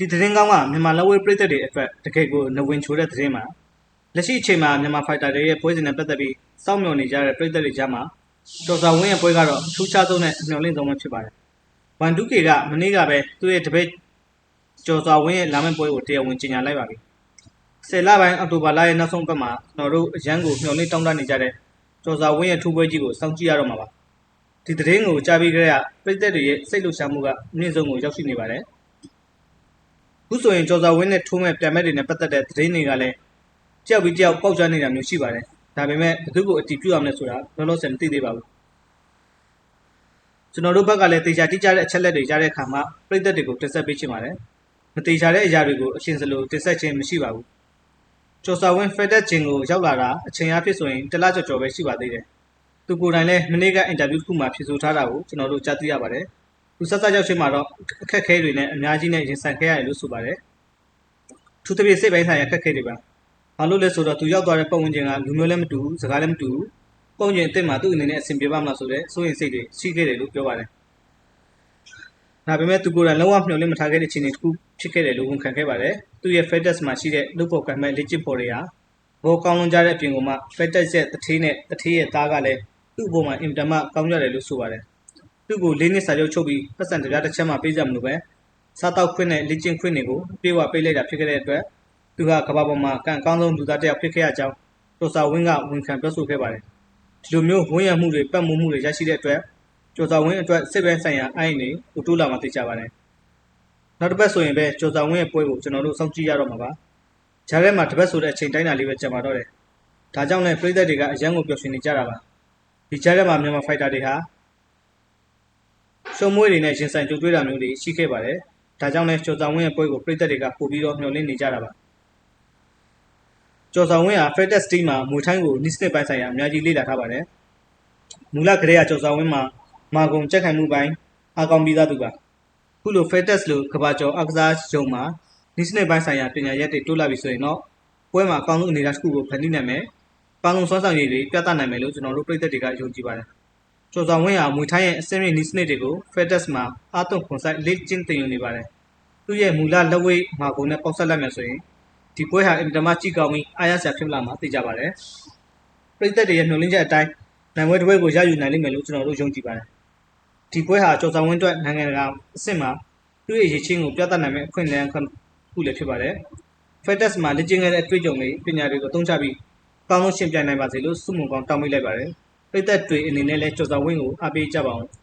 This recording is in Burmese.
ဒီသတင်းကောင်းကမြန်မာလက်ဝဲပြည်သက်တွေအတွက်တကယ်ကိုနဝင်ချိုးတဲ့သတင်းမှာလက်ရှိအချိန်မှာမြန်မာဖိုက်တာတွေရဲ့ပွဲစဉ်နဲ့ပတ်သက်ပြီးစောင့်မျှော်နေကြတဲ့ပြည်သက်တွေကြားမှာတော်စာဝင်းရဲ့ပွဲကတော့အထူးခြားဆုံးနဲ့မျှော်လင့်ဆုံးပဲဖြစ်ပါတယ်။ဝန်ဒုကေကမနေ့ကပဲသူ့ရဲ့တပည့်ကျော်စာဝင်းရဲ့လာမယ့်ပွဲကိုတရားဝင်ကြေညာလိုက်ပါပြီ။ဆယ်လပိုင်းအောက်တိုဘာလရဲ့နောက်ဆုံးပတ်မှာကျွန်တော်တို့အရန်ကိုမျှော်လင့်တောင်းတနေကြတဲ့ကျော်စာဝင်းရဲ့ထူးပွဲကြီးကိုစောင့်ကြည့်ရတော့မှာပါ။ဒီသတင်းကိုကြားပြီးကြတဲ့ပြည်သက်တွေရဲ့စိတ်လှုပ်ရှားမှုကအမြင့်ဆုံးကိုရောက်ရှိနေပါတယ်။ ခုဆိုရင်ကျော်စာဝင်းနဲ့ထိုးမဲ့ပြန်မဲ့တွေနဲ့ပတ်သက်တဲ့သတင်းတွေကလည်းကြောက်ပြီးကြောက်ပေါက်ကြားနေတာမျိုးရှိပါတယ်။ဒါပေမဲ့ဘယ်သူကိုအတီးပြုတ်ရမလဲဆိုတာလောလောဆယ်မသိသေးပါဘူး။ကျွန်တော်တို့ဘက်ကလည်းတေချာတိကျတဲ့အချက်လက်တွေကြားတဲ့အခါမှာပြည်သက်တွေကိုတင်ဆက်ပေးချင်ပါတယ်။မတေချာတဲ့အရာတွေကိုအရှင်းစလို့တင်ဆက်ခြင်းမရှိပါဘူး။ကျော်စာဝင်းဖက်တက်ဂျင်ကိုရောက်လာတာအချိန်အဖြစ်ဆိုရင်တစ်လကျော်ကျော်ပဲရှိပါသေးတယ်။သူကိုယ်တိုင်လည်းမနေ့ကအင်တာဗျူးတစ်ခုမှာဖြေဆိုထားတာကိုကျွန်တော်တို့ကြားသိရပါတယ်။ သူဆက်ဆက်ရောက်ချင်းမှာတော့အခက်အခဲတွေနဲ့အများကြီးနဲ့ရင်ဆိုင်ခဲ့ရတယ်လို့ဆိုပါတယ်။ထူးသဖြင့်စိတ်ပိုင်းဆိုင်ရာအခက်အခဲတွေပါ။ဘာလို့လဲဆိုတော့သူရောက်သွားတဲ့ပုံဝင်ချင်းကလူမျိုးလည်းမတူဘူး၊စကားလည်းမတူဘူး။ပုံချင်းအစ်စ်မှာသူ့အနေနဲ့အဆင်ပြေပါမလားဆိုတဲ့စိုးရင်စိတ်တွေရှိခဲ့တယ်လို့ပြောပါတယ်။ဒါပေမဲ့သူကိုယ်တိုင်လုံးဝမျှော်လင့်မထားခဲ့တဲ့အခြေအနေတစ်ခုဖြစ်ခဲ့တယ်လို့ဝန်ခံခဲ့ပါတယ်။သူ့ရဲ့ FedEx မှာရှိတဲ့လုပ်ဖို့ကံမဲ့လက်ကျစ်ပေါ်တွေဟာဘောကောင်းလွန်ကြတဲ့အပြင်ကမှ FedEx ရဲ့တထေးနဲ့တထေးရဲ့သားကလည်းသူ့အပေါ်မှာအင်တာမကောင်းကြတယ်လို့ဆိုပါတယ်။ သူ့ကိုလေးနှစ်စာချုပ်ချုပ်ပြီးပတ်စံတရားတစ်ချက်မှပေးကြမလို့ပဲစားတောက်ခွင့်နဲ့လေ့ကျင့်ခွင့်တွေကိုအပြည့်အဝပေးလိုက်တာဖြစ်ခဲ့တဲ့အတွက်သူဟာကမ္ဘာပေါ်မှာကံအကောင်းဆုံးလူသားတစ်ယောက်ဖြစ်ခဲ့ရကြောင်းကျော်စာဝင်းကဝန်ခံပြောဆိုခဲ့ပါတယ်ဒီလိုမျိုးဝန်းရံမှုတွေပတ်မှုမှုတွေရရှိတဲ့အတွက်ကျော်စာဝင်းအတွက်စိတ်ပိုင်းဆိုင်ရာအိုင်းတွေကိုတိုးလာမှသိကြပါတယ်နောက်တစ်ပတ်ဆိုရင်ပဲကျော်စာဝင်းရဲ့ပွဲကိုကျွန်တော်တို့စောင့်ကြည့်ရတော့မှာပါဂျားထဲမှာတစ်ပတ်ဆိုတဲ့အချိန်တိုင်းတာလေးပဲကြာမှာတော့တယ်ဒါကြောင့်လည်းပြည်သက်တွေကအရန်ကိုပျော်ရွှင်နေကြတာပါဒီဂျားထဲမှာမြန်မာဖိုက်တာတွေဟာ ရှုံမွေးတွေနဲ့ရင်ဆိုင်ကြုံတွေ့တာမျိုးတွေရှိခဲ့ပါတယ်။ဒါကြောင့်လဲကျော်ဆောင်ဝင်းရဲ့ပွဲကိုပြည်သက်တွေကပို့ပြီးတော့မျှော်လင့်နေကြတာပါ။ကျော်ဆောင်ဝင်းဟာ FedEx Team မှာမွေထိုင်းကိုနိစနစ်ပိုင်းဆိုင်ရာအများကြီးလေ့လာထားပါတယ်။မူလကတည်းကကျော်ဆောင်ဝင်းမှာမာကုံကြက်ခိုင်မှုပိုင်းအကောင်ပြီးသားသူပါ။ခုလို FedEx လိုကဘာကျော်အကစားရုံမှာနိစနစ်ပိုင်းဆိုင်ရာပညာရက်တွေတိုးလာပြီဆိုရင်တော့ပွဲမှာအကောင်းဆုံးအနေအထားတစ်ခုကိုဖန်တီးနိုင်မယ်။ပေါင်းလုံးစွမ်းဆောင်ရည်တွေပြသနိုင်မယ်လို့ကျွန်တော်တို့ပြည်သက်တွေကယုံကြည်ပါတယ်။ ကျော်ဆောင်ဝင်းဟာမွေထိုင်းရဲ့အစင်းရင်းနိစနစ်တွေကို FedEx မှာအားသွန်ခွန်ဆိုင်လေ့ကျင့်သင်ယူနေပါတယ်။သူ့ရဲ့မူလလက်ဝဲမာကုံနဲ့ပေါက်ဆက်လိုက်မယ်ဆိုရင်ဒီပွဲဟာအင်တာမကြည့်ကောင်းပြီးအားရစရာဖြစ်လာမှာသိကြပါတယ်။ပြည်သက်တွေရဲ့နှုတ်လင်းချက်အတိုင်းနိုင်ပွဲတစ်ပွဲကိုရယူနိုင်လိမ့်မယ်လို့ကျွန်တော်တို့ယုံကြည်ပါတယ်။ဒီပွဲဟာကျော်ဆောင်ဝင်းအတွက်နိုင်ငံတကာအဆင့်မှာသူ့ရဲ့ရည်ချင်းကိုပြသနိုင်မယ့်အခွင့်အလမ်းခုလည်းဖြစ်ပါတယ်။ FedEx မှာလေ့ကျင့်ခဲ့တဲ့အတွေ့အကြုံတွေပညာတွေကိုအသုံးချပြီးကောင်းဆုံးရှင်းပြနိုင်ပါစေလို့ဆုမွန်ကောင်းတောင်းပေးလိုက်ပါတယ်။ ပြည်သက်တွေအနေနဲ့လည်းကျော်ဆောင်ဝင်းကိုအားပေးကြပါအောင်။